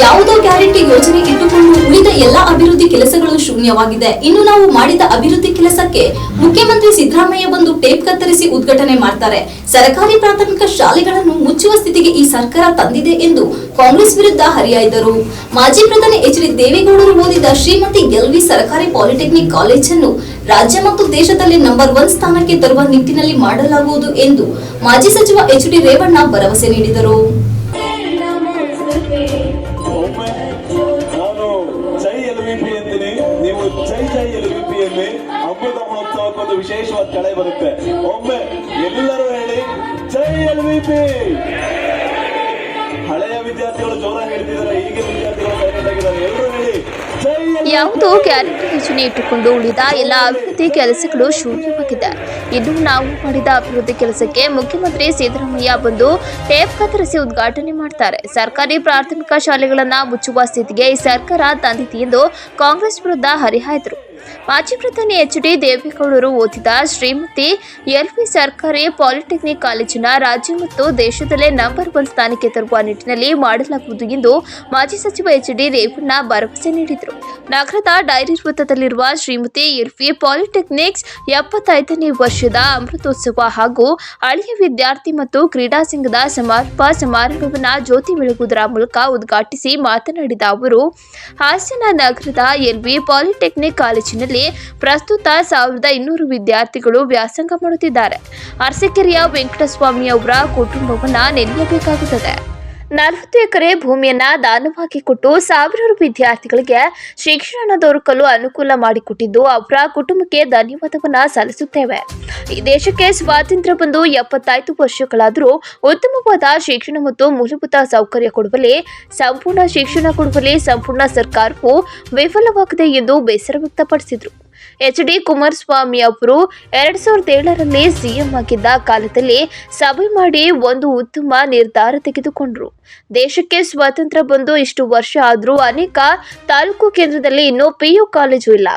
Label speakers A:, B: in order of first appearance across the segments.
A: ಯಾವುದೋ ಗ್ಯಾರಂಟಿ ಯೋಜನೆ ಇಟ್ಟುಕೊಂಡು ಉಳಿದ ಎಲ್ಲ ಅಭಿವೃದ್ಧಿ ಕೆಲಸಗಳು ಶೂನ್ಯವಾಗಿದೆ. ಇನ್ನು ನಾವು ಮಾಡಿದ ಅಭಿವೃದ್ಧಿ ಕೆಲಸಕ್ಕೆ ಮುಖ್ಯಮಂತ್ರಿ ಸಿದ್ದರಾಮಯ್ಯ ಬಂದು ಟೇಪ್ ಕತ್ತರಿಸಿ ಉದ್ಘಾಟನೆ ಮಾಡ್ತಾರೆ. ಸರ್ಕಾರಿ ಪ್ರಾಥಮಿಕ ಶಾಲೆಗಳನ್ನು ಮುಚ್ಚುವ ಸ್ಥಿತಿಗೆ ಈ ಸರ್ಕಾರ ತಂದಿದೆ ಎಂದು ಕಾಂಗ್ರೆಸ್ ವಿರುದ್ಧ ಹರಿಹಾಯ್ದರು ಮಾಜಿ ಪ್ರಧಾನಿ ಎಚ್ ಡಿ ದೇವೇಗೌಡರು ಓದಿದ ಶ್ರೀಮತಿ ಎಲ್ವಿ ಸರ್ಕಾರಿ ಪಾಲಿಟೆಕ್ನಿಕ್ ಕಾಲೇಜನ್ನು ರಾಜ್ಯ ಮತ್ತು ದೇಶದಲ್ಲಿ ನಂಬರ್ ಒನ್ ಸ್ಥಾನಕ್ಕೆ ತರುವ ನಿಟ್ಟಿನಲ್ಲಿ ಮಾಡಲಾಗುವುದು ಎಂದು ಮಾಜಿ ಸಚಿವ ಎಚ್ ಡಿ ರೇವಣ್ಣ ಭರವಸೆ ನೀಡಿದರು.
B: ಮಹೋತ್ಸವಕ್ಕೊಂದು ವಿಶೇಷವಾದ ಕಳೆ ಬರುತ್ತೆ. ಒಮ್ಮೆ ಎಲ್ಲರೂ ಹೇಳಿ, ಜೈ ಎಲ್ ವಿ ಪಿ. ಹಳೆಯ ವಿದ್ಯಾರ್ಥಿಗಳು ಜೋರ ಹೇಳ್ತಿದ್ದಾರೆ ಈಗಿನ ವಿದ್ಯಾರ್ಥಿಗಳು ಸೈಲೆಂಟ್ ಆಗಿದ್ದಾರೆ ಎಲ್ಲರೂ ಹೇಳಿ.
C: ಯಾವುದೋ ಗ್ಯಾರಂಟಿ ಯೋಜನೆ ಇಟ್ಟುಕೊಂಡು ಉಳಿದ ಎಲ್ಲ ಅಭಿವೃದ್ಧಿ ಕೆಲಸಗಳು ಶೂನ್ಯವಾಗಿದೆ. ಇನ್ನು ನಾವು ಮಾಡಿದ ಅಭಿವೃದ್ಧಿ ಕೆಲಸಕ್ಕೆ ಮುಖ್ಯಮಂತ್ರಿ ಸಿದ್ದರಾಮಯ್ಯ ಬಂದು ಟೇಪ್ ಕತ್ತರಿಸಿ ಉದ್ಘಾಟನೆ ಮಾಡ್ತಾರೆ. ಸರ್ಕಾರಿ ಪ್ರಾಥಮಿಕ ಶಾಲೆಗಳನ್ನ ಮುಚ್ಚುವ ಸ್ಥಿತಿಗೆ ಈ ಸರ್ಕಾರ ತಂದಿದೆ ಎಂದು ಕಾಂಗ್ರೆಸ್ ವಿರುದ್ಧ ಹರಿಹಾಯ್ದರು. ಮಾಜಿ ಪ್ರಧಾನಿ ಎಚ್ ಡಿ ದೇವೇಗೌಡರು ಓದಿದ ಶ್ರೀಮತಿ ಎಲ್ವಿ ಸರ್ಕಾರಿ ಪಾಲಿಟೆಕ್ನಿಕ್ ಕಾಲೇಜಿನ ರಾಜ್ಯ ಮತ್ತು ದೇಶದಲ್ಲೇ ನಂಬರ್ ಒನ್ ಸ್ಥಾನಕ್ಕೆ ತರುವ ನಿಟ್ಟಿನಲ್ಲಿ ಮಾಡಲಾಗುವುದು ಎಂದು ಮಾಜಿ ಸಚಿವ ಎಚ್ ಡಿ ರೇವಣ್ಣ ಭರವಸೆ ನೀಡಿದರು. ನಗರದ ಡೈರಿ ವೃತ್ತದಲ್ಲಿರುವ ಶ್ರೀಮತಿ ಎಲ್ವಿ ಪಾಲಿಟೆಕ್ನಿಕ್ಸ್ ಎಪ್ಪತ್ತೈದನೇ ವರ್ಷದ ಅಮೃತೋತ್ಸವ ಹಾಗೂ ಹಳೆಯ ವಿದ್ಯಾರ್ಥಿ ಮತ್ತು ಕ್ರೀಡಾ ಸಂಘದ ಸಮಾರೋಪ ಸಮಾರಂಭವನ್ನು ಜ್ಯೋತಿ ಬೆಳಗುವುದರ ಮೂಲಕ ಉದ್ಘಾಟಿಸಿ ಮಾತನಾಡಿದ ಅವರು, ಹಾಸನ ನಗರದ ಎಲ್ವಿ ಪಾಲಿಟೆಕ್ನಿಕ್ ಕಾಲೇಜಿನಲ್ಲಿ ಪ್ರಸ್ತುತ ಸಾವಿರದ ಇನ್ನೂರು ವಿದ್ಯಾರ್ಥಿಗಳು ವ್ಯಾಸಂಗ ಮಾಡುತ್ತಿದ್ದಾರೆ. ಅರಸಕೆರೆಯ ವೆಂಕಟಸ್ವಾಮಿ ಅವರ ಕುಟುಂಬವನ್ನ ನೆನೆಯಬೇಕಾಗುತ್ತದೆ. ನಲವತ್ತು ಎಕರೆ ಭೂಮಿಯನ್ನ ದಾನವಾಗಿ ಕೊಟ್ಟು ಸಾವಿರಾರು ವಿದ್ಯಾರ್ಥಿಗಳಿಗೆ ಶಿಕ್ಷಣ ದೊರಕಲು ಅನುಕೂಲ ಮಾಡಿಕೊಟ್ಟಿದ್ದು ಅವರ ಕುಟುಂಬಕ್ಕೆ ಧನ್ಯವಾದವನ್ನ ಸಲ್ಲಿಸುತ್ತೇವೆ. ಈ ದೇಶಕ್ಕೆ ಸ್ವಾತಂತ್ರ್ಯ ಬಂದು ಎಪ್ಪತ್ತೈದು ವರ್ಷಗಳಾದರೂ ಉತ್ತಮವಾದ ಶಿಕ್ಷಣ ಮತ್ತು ಮೂಲಭೂತ ಸೌಕರ್ಯ ಕೊಡುವಲ್ಲಿ, ಸಂಪೂರ್ಣ ಶಿಕ್ಷಣ ಕೊಡುವಲ್ಲಿ ಸಂಪೂರ್ಣ ಸರ್ಕಾರವು ವಿಫಲವಾಗಿದೆ ಎಂದು ಬೇಸರ ವ್ಯಕ್ತಪಡಿಸಿದರು. ಎಚ್ ಡಿ ಕುಮಾರಸ್ವಾಮಿ ಅವರು ಎರಡ್ ಸಾವಿರದ ಏಳರಲ್ಲಿ ಸಿಎಂ ಆಗಿದ್ದ ಕಾಲದಲ್ಲಿ ಸಭೆ ಮಾಡಿ ಒಂದು ಉತ್ತಮ ನಿರ್ಧಾರ ತೆಗೆದುಕೊಂಡ್ರು. ದೇಶಕ್ಕೆ ಸ್ವಾತಂತ್ರ್ಯ ಬಂದು ಇಷ್ಟು ವರ್ಷ ಆದರೂ ಅನೇಕ ತಾಲೂಕು ಕೇಂದ್ರದಲ್ಲಿ ಇನ್ನೂ ಪಿಯು ಕಾಲೇಜು ಇಲ್ಲ.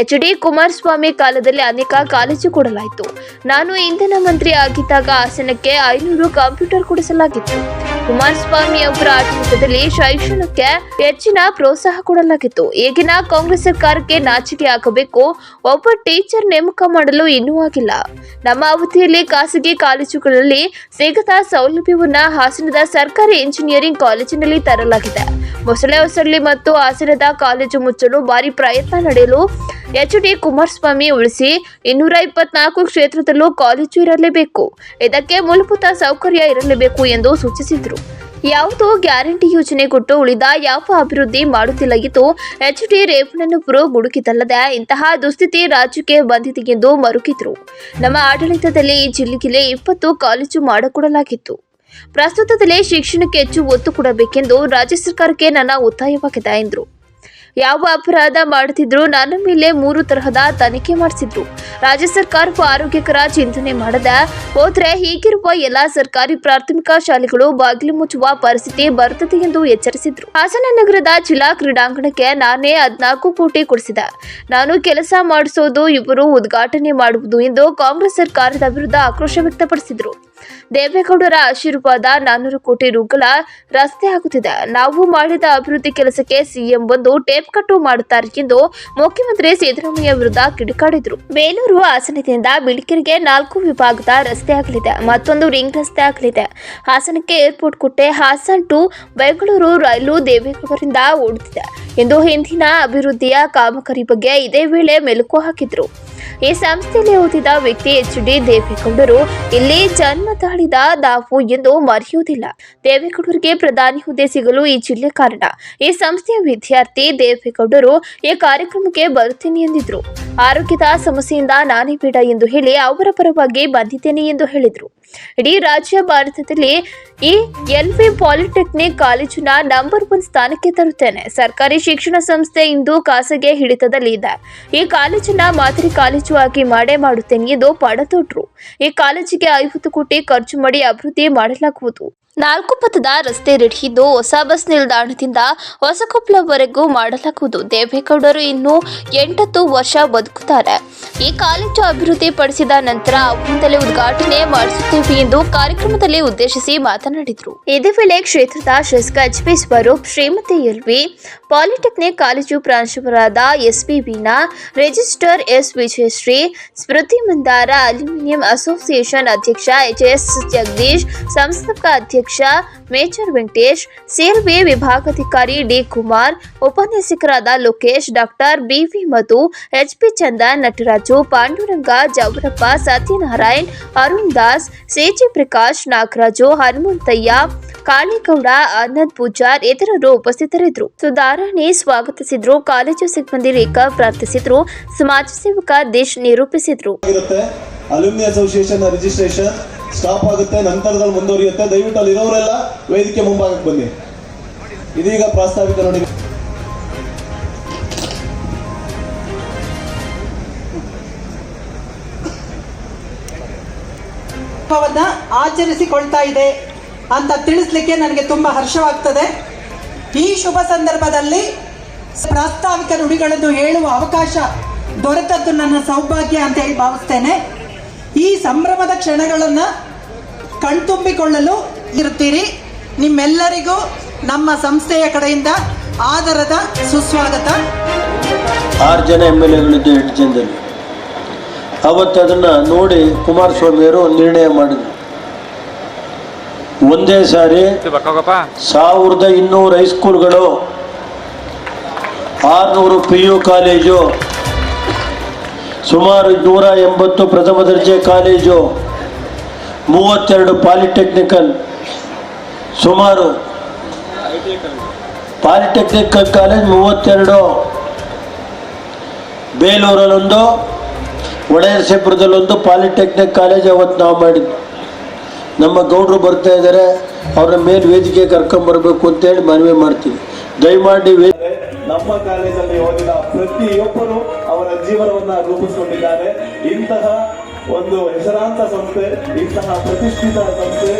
C: ಎಚ್ ಡಿ ಕುಮಾರಸ್ವಾಮಿ ಕಾಲದಲ್ಲಿ ಅನೇಕ ಕಾಲೇಜು ಕೊಡಲಾಯಿತು. ನಾನು ಇಂಧನ ಮಂತ್ರಿ ಆಗಿದ್ದಾಗ ಹಾಸನಕ್ಕೆ ಐನೂರು ಕಂಪ್ಯೂಟರ್ ಕೊಡಿಸಲಾಗಿತ್ತು. ಕುಮಾರಸ್ವಾಮಿ ಅವರ ಆಡಳಿತದಲ್ಲಿ ಶೈಕ್ಷಣಕ್ಕೆ ಹೆಚ್ಚಿನ ಪ್ರೋತ್ಸಾಹ ಕೊಡಲಾಗಿತ್ತು. ಈಗಿನ ಕಾಂಗ್ರೆಸ್ ಸರ್ಕಾರಕ್ಕೆ ನಾಚಿಕೆ ಆಗಬೇಕು, ಒಬ್ಬ ಟೀಚರ್ ನೇಮಕ ಮಾಡಲು ಇನ್ನೂ ಆಗಿಲ್ಲ. ನಮ್ಮ ಅವಧಿಯಲ್ಲಿ ಖಾಸಗಿ ಕಾಲೇಜುಗಳಲ್ಲಿ ಸಿಗದ ಸೌಲಭ್ಯವನ್ನು ಹಾಸನದ ಸರ್ಕಾರಿ ಇಂಜಿನಿಯರಿಂಗ್ ಕಾಲೇಜಿನಲ್ಲಿ ತರಲಾಗಿದೆ. ಮೊಸಳೆ ಹೊಸಳ್ಳಿ ಮತ್ತು ಹಾಸನದ ಕಾಲೇಜು ಮುಚ್ಚಲು ಭಾರಿ ಪ್ರಯತ್ನ ನಡೆಯಲು ಎಚ್ ಡಿ ಕುಮಾರಸ್ವಾಮಿ ಉಳಿಸಿ ಇನ್ನೂರ ಇಪ್ಪತ್ನಾಲ್ಕು ಕ್ಷೇತ್ರದಲ್ಲೂ ಕಾಲೇಜು ಇರಲೇಬೇಕು. ಇದಕ್ಕೆ ಮೂಲಭೂತ ಸೌಕರ್ಯ ಇರಲೇಬೇಕು ಎಂದು ಸೂಚಿಸಿದರು. ಯಾವುದೋ ಗ್ಯಾರಂಟಿ ಯೋಜನೆ ಕೊಟ್ಟು ಉಳಿದ ಯಾವ ಅಭಿವೃದ್ಧಿ ಮಾಡುತ್ತಿಲ್ಲ ಎಂದು ಎಚ್ ಡಿ ರೇವಣ್ಣನವರು ಗುಡುಕಿದಲ್ಲದೆ ಇಂತಹ ದುಸ್ಥಿತಿ ರಾಜ್ಯಕ್ಕೆ ಬಂದಿದೆ ಎಂದು ಮರುಕಿದ್ರು. ನಮ್ಮ ಆಡಳಿತದಲ್ಲಿ ಈ ಜಿಲ್ಲೆಗೆ ಇಪ್ಪತ್ತು ಕಾಲೇಜು ಮಾಡಿಕೊಡಲಾಗಿತ್ತು. ಪ್ರಸ್ತುತದಲ್ಲಿ ಶಿಕ್ಷಣಕ್ಕೆ ಹೆಚ್ಚು ಒತ್ತು ಕೊಡಬೇಕೆಂದು ರಾಜ್ಯ ಸರ್ಕಾರಕ್ಕೆ ನನ್ನ ಒತ್ತಾಯವಾಗಿದೆ ಎಂದರು. ಯಾವ ಅಪರಾಧ ಮಾಡುತ್ತಿದ್ರು ನನ್ನ ಮೇಲೆ ಮೂರು ತರಹದ ತನಿಖೆ ಮಾಡಿಸಿದ್ರು. ರಾಜ್ಯ ಸರ್ಕಾರವು ಆರೋಗ್ಯಕರ ಚಿಂತನೆ ಮಾಡದ. ಹೋದ್ರೆ ಹೀಗಿರುವ ಎಲ್ಲಾ ಸರ್ಕಾರಿ ಪ್ರಾಥಮಿಕ ಶಾಲೆಗಳು ಬಾಗಿಲು ಮುಚ್ಚುವ ಪರಿಸ್ಥಿತಿ ಬರುತ್ತದೆ ಎಂದು ಎಚ್ಚರಿಸಿದ್ರು. ಹಾಸನ ನಗರದ ಜಿಲ್ಲಾ ಕ್ರೀಡಾಂಗಣಕ್ಕೆ ನಾನೇ ಹದ್ನಾಲ್ಕು ಕೋಟಿ ಕೊಡಿಸಿದೆ. ನಾನು ಕೆಲಸ ಮಾಡಿಸೋದು ಇವರು ಉದ್ಘಾಟನೆ ಮಾಡುವುದು ಎಂದು ಕಾಂಗ್ರೆಸ್ ಸರ್ಕಾರದ ವಿರುದ್ಧ ಆಕ್ರೋಶ ವ್ಯಕ್ತಪಡಿಸಿದ್ರು. ದೇವೇಗೌಡರ ಆಶೀರ್ವಾದ ನಾನ್ನೂರು ಕೋಟಿ ರುಗಳ ರಸ್ತೆ ಆಗುತ್ತಿದೆ. ನಾವು ಮಾಡಿದ ಅಭಿವೃದ್ಧಿ ಕೆಲಸಕ್ಕೆ ಸಿಎಂ ಬಂದು ಟೇಪ್ ಕಟ್ಟು ಮಾಡುತ್ತಾರೆ ಎಂದು ಮುಖ್ಯಮಂತ್ರಿ ಸಿದ್ದರಾಮಯ್ಯ ವಿರುದ್ಧ ಕಿಡಿಕಾಡಿದ್ರು. ಬೇಲೂರು ಹಾಸನದಿಂದ ಬಿಳಿಕೆರೆಗೆ ನಾಲ್ಕು ವಿಭಾಗದ ರಸ್ತೆ ಆಗಲಿದೆ. ಮತ್ತೊಂದು ರಿಂಗ್ ರಸ್ತೆ ಆಗಲಿದೆ. ಹಾಸನಕ್ಕೆ ಏರ್ಪೋರ್ಟ್ ಕೊಟ್ಟೆ ಹಾಸನ್ ಟು ಬೆಂಗಳೂರು ರೈಲು ದೇವೇಗೌಡರಿಂದ ಓಡುತ್ತಿದೆ ಎಂದು ಹಿಂದಿನ ಅಭಿವೃದ್ಧಿಯ ಕಾಮಗಾರಿ ಬಗ್ಗೆ ಇದೇ ವೇಳೆ ಮೆಲುಕು ಹಾಕಿದ್ರು. ಈ ಸಂಸ್ಥೆಯಲ್ಲಿ ಓದಿದ ವ್ಯಕ್ತಿ ಎಚ್ ಡಿ ದೇವೇಗೌಡರು, ಇಲ್ಲಿ ಜನ್ಮ ತಾಳಿದ ದಾಫು ಎಂದು ಮರೆಯುವುದಿಲ್ಲ. ದೇವೇಗೌಡರಿಗೆ ಪ್ರಧಾನಿ ಹುದ್ದೆ ಸಿಗಲು ಈ ಜಿಲ್ಲೆ ಕಾರಣ. ಈ ಸಂಸ್ಥೆಯ ವಿದ್ಯಾರ್ಥಿ ದೇವೇಗೌಡರು, ಈ ಕಾರ್ಯಕ್ರಮಕ್ಕೆ ಬರುತ್ತೇನೆ ಎಂದಿದ್ರು. ಆರೋಗ್ಯದ ಸಮಸ್ಯೆಯಿಂದ ನಾನೇ ಬೇಡ ಎಂದು ಹೇಳಿ ಅವರ ಪರವಾಗಿ ಬಂದಿದ್ದೇನೆ ಎಂದು ಹೇಳಿದರು. ಇಡೀ ರಾಜ್ಯ ಭಾರತದಲ್ಲಿ ಈ ಎಲ್ ವಿ ಪಾಲಿಟೆಕ್ನಿಕ್ ಕಾಲೇಜಿನ ನಂಬರ್ ಒನ್ ಸ್ಥಾನಕ್ಕೆ ತರುತ್ತೇನೆ. ಸರ್ಕಾರಿ ಶಿಕ್ಷಣ ಸಂಸ್ಥೆ ಇಂದು ಖಾಸಗಿ ಹಿಡಿತದಲ್ಲಿ ಇದೆ ಈ ಕಾಲೇಜಿನ ಮಾದರಿ ಕಾಲೇಜು ಆಗಿ ಮಾಡೇ ಮಾಡುತ್ತೇನೆ ಎಂದು ತೊಟ್ರು ಈ ಕಾಲೇಜಿಗೆ ಐವತ್ತು ಕೋಟಿ ಖರ್ಚು ಮಾಡಿ ಅಭಿವೃದ್ಧಿ ಮಾಡಲಾಗುವುದು. ನಾಲ್ಕು ಪಥದ ರಸ್ತೆ ರೆಡಿಯಿದ್ದು ಹೊಸ ಬಸ್ ನಿಲ್ದಾಣದಿಂದ ಹೊಸಕೊಪ್ಪಲವರೆಗೂ ಮಾಡಲಾಗುವುದು. ದೇವೇಗೌಡರು ಇನ್ನು ಎಂಟತ್ತು ವರ್ಷ ಬದುಕುತ್ತಾರೆ. ಈ ಕಾಲೇಜು ಅಭಿವೃದ್ಧಿ ಪಡಿಸಿದ ನಂತರ ಅವರಿಂದಲೇ ಉದ್ಘಾಟನೆ ಮಾಡಿಸುತ್ತೇವೆ ಎಂದು ಕಾರ್ಯಕ್ರಮದಲ್ಲಿ ಉದ್ದೇಶಿಸಿ ಮಾತನಾಡಿದರು. ಇದೇ ವೇಳೆ ಕ್ಷೇತ್ರದ ಶಾಸಕ H P Swaroop Shrimati L V polytechnic college ಪ್ರಾಂಶುಪಾಲರಾದ S P Veena register S Vijayashree Smriti Mandara aluminium association ಅಧ್ಯಕ್ಷ ಎಚ್ ಎಸ್ ಜಗದೀಶ್ ಸಂಸ್ಥಾಪಕ ಅಧ್ಯಕ್ಷ ಮೇಜರ್ ವೆಂಕಟೇಶ್ ಸೇರ್ವೆ ವಿಭಾಗಾಧಿಕಾರಿ ಡಿ ಕುಮಾರ್ ಉಪನ್ಯಾಸಕರಾದ Lokesh doctor BV Madhu HP Chandan Nataraju Panduranga Javarappa Satyanarayan Arun Das CG Prakash Nagaraju Hanumanthaiah Kalegowda Anand Pujar ಇತರರು ಉಪಸ್ಥಿತರಿದ್ದರು. ಸುಧಾರಣೆ ಸ್ವಾಗತಿಸಿದ್ರು. College ಸಿಬ್ಬಂದಿ ರೇಖಾ ಪ್ರಾರ್ಥಿಸಿದ್ರು. ಸಮಾಜ ಸೇವಕ ದೇಶ್ ನಿರೂಪಿಸಿದ್ರು.
B: ಅಲ್ಯೂಮಿನಿ ಅಸೋಸಿಯೇಷನ್ ರಿಜಿಸ್ಟ್ರೇಷನ್ ಸ್ಟಾಪ್ ಆಗುತ್ತೆ. ನಂತರದಲ್ಲಿ ಮುಂದುವರಿಯುತ್ತೆ. ದಯವಿಟ್ಟು ಅಲ್ಲಿ ಇರೋರೆಲ್ಲ ವೇದಿಕೆ ಮುಂಭಾಗಕ್ಕೆ ಬನ್ನಿ. ಇದೀಗ ಪ್ರಾಸ್ತಾವಿಕ ನೋಡಿ.
D: ಆಚರಿಸಿಕೊಳ್ತಾ ಇದೆ. ಅಂತ ತಿಳಿಸ್ಲಿಕ್ಕೆ ನನಗೆ ತುಂಬ ಹರ್ಷವಾಗ್ತದೆ. ಈ ಶುಭ ಸಂದರ್ಭದಲ್ಲಿ ಪ್ರಾಸ್ತಾವಿಕ ನುಡಿಗಳನ್ನು ಹೇಳುವ ಅವಕಾಶ ದೊರೆತದ್ದು ನನ್ನ ಸೌಭಾಗ್ಯ ಅಂತ ಹೇಳಿ ಭಾವಿಸ್ತೇನೆ. ಈ ಸಂಭ್ರಮದ ಕ್ಷಣಗಳನ್ನು ಕಣ್ತುಂಬಿಕೊಳ್ಳಲು ಇರುತ್ತೀರಿ. ನಿಮ್ಮೆಲ್ಲರಿಗೂ ನಮ್ಮ ಸಂಸ್ಥೆಯ ಕಡೆಯಿಂದ ಆದರದ ಸುಸ್ವಾಗತ.
E: ಆರು ಜನ ಎಂ ಎಲ್ ಎಗಳಿದ್ದು ಎಂಟು ಜನದಲ್ಲಿ ಅವತ್ತು ಅದನ್ನು ನೋಡಿ ಕುಮಾರಸ್ವಾಮಿಯವರು ನಿರ್ಣಯ ಮಾಡಿದರು. ಒಂದೇ ಸಾರಿ ಸಾವಿರದ ಇನ್ನೂರು ಹೈಸ್ಕೂಲ್ಗಳು ಆರುನೂರು ಪಿ ಯು ಕಾಲೇಜು ಸುಮಾರು ನೂರ ಎಂಬತ್ತು ಪ್ರಥಮ ದರ್ಜೆ ಕಾಲೇಜು ಮೂವತ್ತೆರಡು ಪಾಲಿಟೆಕ್ನಿಕಲ್ ಸುಮಾರು ಪಾಲಿಟೆಕ್ನಿಕಲ್ ಕಾಲೇಜ್ ಮೂವತ್ತೆರಡು. ಬೇಲೂರಲ್ಲೊಂದು ಒಡೆಯರಸೀಪುರದಲ್ಲೊಂದು ಪಾಲಿಟೆಕ್ನಿಕ್ ಕಾಲೇಜ್ ಅವತ್ತು ನಾವು ಮಾಡಿದ್ವಿ ನಮ್ಮ ಗೌಡ್ರು ಬರ್ತಾ ಇದ್ದಾರೆ ಅವ್ರ ಮೇಲ್ ವೇದಿಕೆ ಅಂತ ಹೇಳಿ ಮನವಿ ಮಾಡ್ತೀವಿ. ದಯಮಾಡಿ
B: ನಮ್ಮ ಕಾಲೇಜಲ್ಲಿ ಓದಿದ ಪ್ರತಿಯೊಬ್ಬರು ಅವರ ಜೀವನವನ್ನ ರೂಪಿಸಿಕೊಂಡಿದ್ದಾರೆ. ಇಂತಹ ಒಂದು ಹೆಸರಾಂತ ಸಂಸ್ಥೆ, ಇಂತಹ ಪ್ರತಿಷ್ಠಿತ ಸಂಸ್ಥೆ,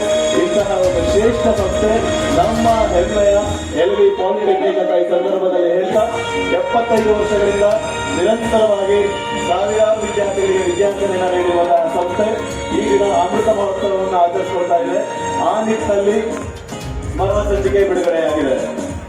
B: ಇಂತಹ ಒಂದು ಶ್ರೇಷ್ಠ ಸಂಸ್ಥೆ ನಮ್ಮ ಹೆಮ್ಮೆಯ ಎಲ್ ವಿ ಪಾಲಿಟೆಕ್ನಿಕ್ ಅಂತ ಈ ಸಂದರ್ಭದಲ್ಲಿ ಹೇಳ್ತಾ ಎಪ್ಪತ್ತೈದು ವರ್ಷಗಳಿಂದ ನಿರಂತರವಾಗಿ ಸಾವಿರಾರು ವಿದ್ಯಾರ್ಥಿಗಳಿಗೆ ವಿದ್ಯಾರ್ಥಿಗಳನ್ನ ನೀಡಿರುವಂತಹ ಸಂಸ್ಥೆ ಈ ದಿನ ಅಮೃತ ಮಹೋತ್ಸವವನ್ನು ಆಚರಿಸಿಕೊಳ್ತಾ ಇದೆ. ಆ ನಿಟ್ಟಿನಲ್ಲಿ ಸಂಚಿಕೆ ಬಿಡುಗಡೆಯಾಗಿದೆ.